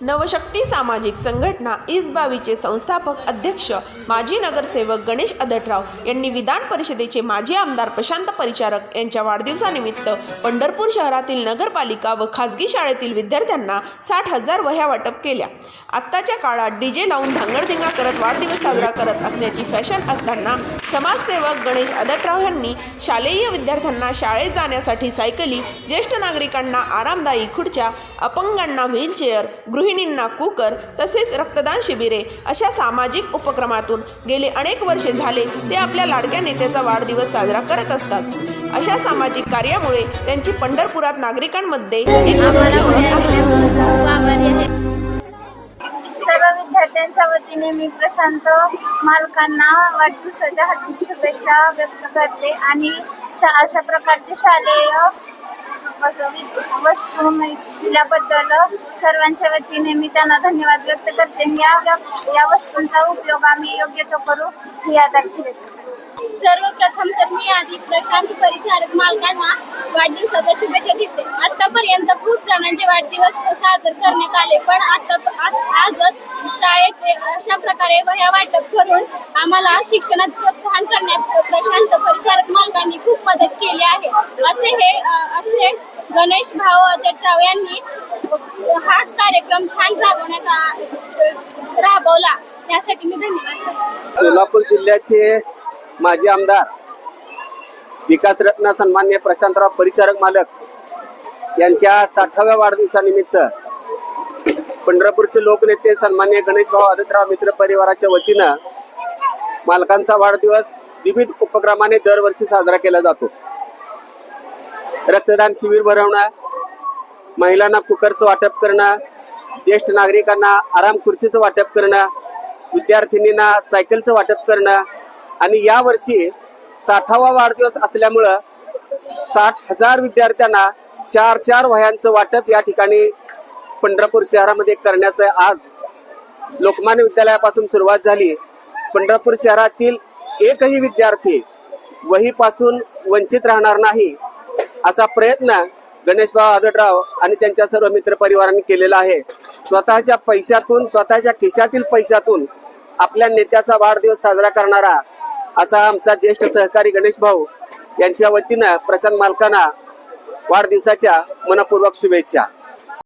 नवशक्ती सामाजिक संघटना इसबावीचे संस्थापक अध्यक्ष माजी नगरसेवक गणेश अदटराव यांनी विधान परिषदेचे माजी आमदार प्रशांत परिचारक यांच्या वाढदिवसानिमित्त पंढरपूर शहरातील नगरपालिका व खाजगी शाळेतील विद्यार्थ्यांना साठ हजार वह्या वाटप केल्या. आत्ताच्या काळात डी जे लावून धांगडधिंगा करत वाढदिवस साजरा करत असण्याची फॅशन असताना समाजसेवक गणेश अदटराव यांनी शालेय विद्यार्थ्यांना शाळेत जाण्यासाठी सायकली ज्येष्ठ नागरिकांना आरामदायी खुर्च्या अपंगांना व्हीलचेअर गृह गृहिणींना कुकर तसेच रक्तदान शिबिरे अशा सामाजिक उपक्रमातून गेले अनेक वर्षे झाले ते आपल्या लाडक्या नेत्याचा वाढदिवस साजरा करत असतात. अशा सामाजिक कार्यामुळे त्यांची पंढरपुरात नागरिकांमध्ये एक अनोखी ओळख आहे. सर्व विद्यार्थ्यांच्या वतीने मी प्रशांत मालकांना वाढदिवसाच्या हार्दिक शुभेच्छा व्यक्त करते आणि शा अशा प्रकारचे शालेय वस्तू दिल्याबद्दल सर्वांच्या वतीने मी त्यांना धन्यवाद व्यक्त करते. या व्य- या वस्तूंचा उपयोग आम्ही योग्य तो करू ही आधार ठेवते. सर्वप्रथम तर मी आधी प्रशांत परिचारक मालकांना वाढदिवसाच्या शुभेच्छा देते. आतापर्यंत खूप जणांचे वाढदिवस साजरे करण्यात आले पण आता आजच शाळेत अशा प्रकारे वह्या वाटप करून आम्हाला शिक्षणात प्रोत्साहन करण्यात प्रशांत परिचारक मालकांनी खूप मदत केली आहे. असे हे असे गणेश भाऊ अदटराव यांनी हा कार्यक्रम छान राबवण्यात राबवला. त्यासाठी मी धन्यवाद सोलापूर जिल्ह्याचे माजी आमदार विकासरत्न सन्मान्य प्रशांतराव परिचारक मालक यांच्या साठाव्या वाढदिवसानिमित्त पंढरपूरचे लोकनेते सन्मान्य गणेश भाऊ आदित्यराव मित्र परिवाराच्या वतीनं मालकांचा वाढदिवस विविध उपक्रमाने दरवर्षी साजरा केला जातो. रक्तदान शिबिर भरवणं महिलांना कुकरचं वाटप करणं ज्येष्ठ नागरिकांना आराम खुर्चीचं वाटप करणं विद्यार्थिनींना सायकलचं वाटप करणं आणि यावर्षी साठावा वाढदिवस असल्यामुळं साठ हजार विद्यार्थ्यांना चार चार वह्यांचं वाटप या ठिकाणी पंढरपूर शहरामध्ये करण्याचं आज लोकमान्य विद्यालयापासून सुरुवात झाली. पंढरपूर शहरातील एकही विद्यार्थी वहीपासून वंचित राहणार नाही असा प्रयत्न गणेशभाऊ आदडराव आणि त्यांच्या सर्व मित्रपरिवारांनी केलेला आहे. स्वतःच्या पैशातून स्वतःच्या खिशातील पैशातून आपल्या नेत्याचा वाढदिवस साजरा करणारा असा आमचा ज्येष्ठ सहकारी गणेश भाऊ यांच्या वतीनं प्रशांत मालकांना वाढदिवसाच्या मनपूर्वक शुभेच्छा.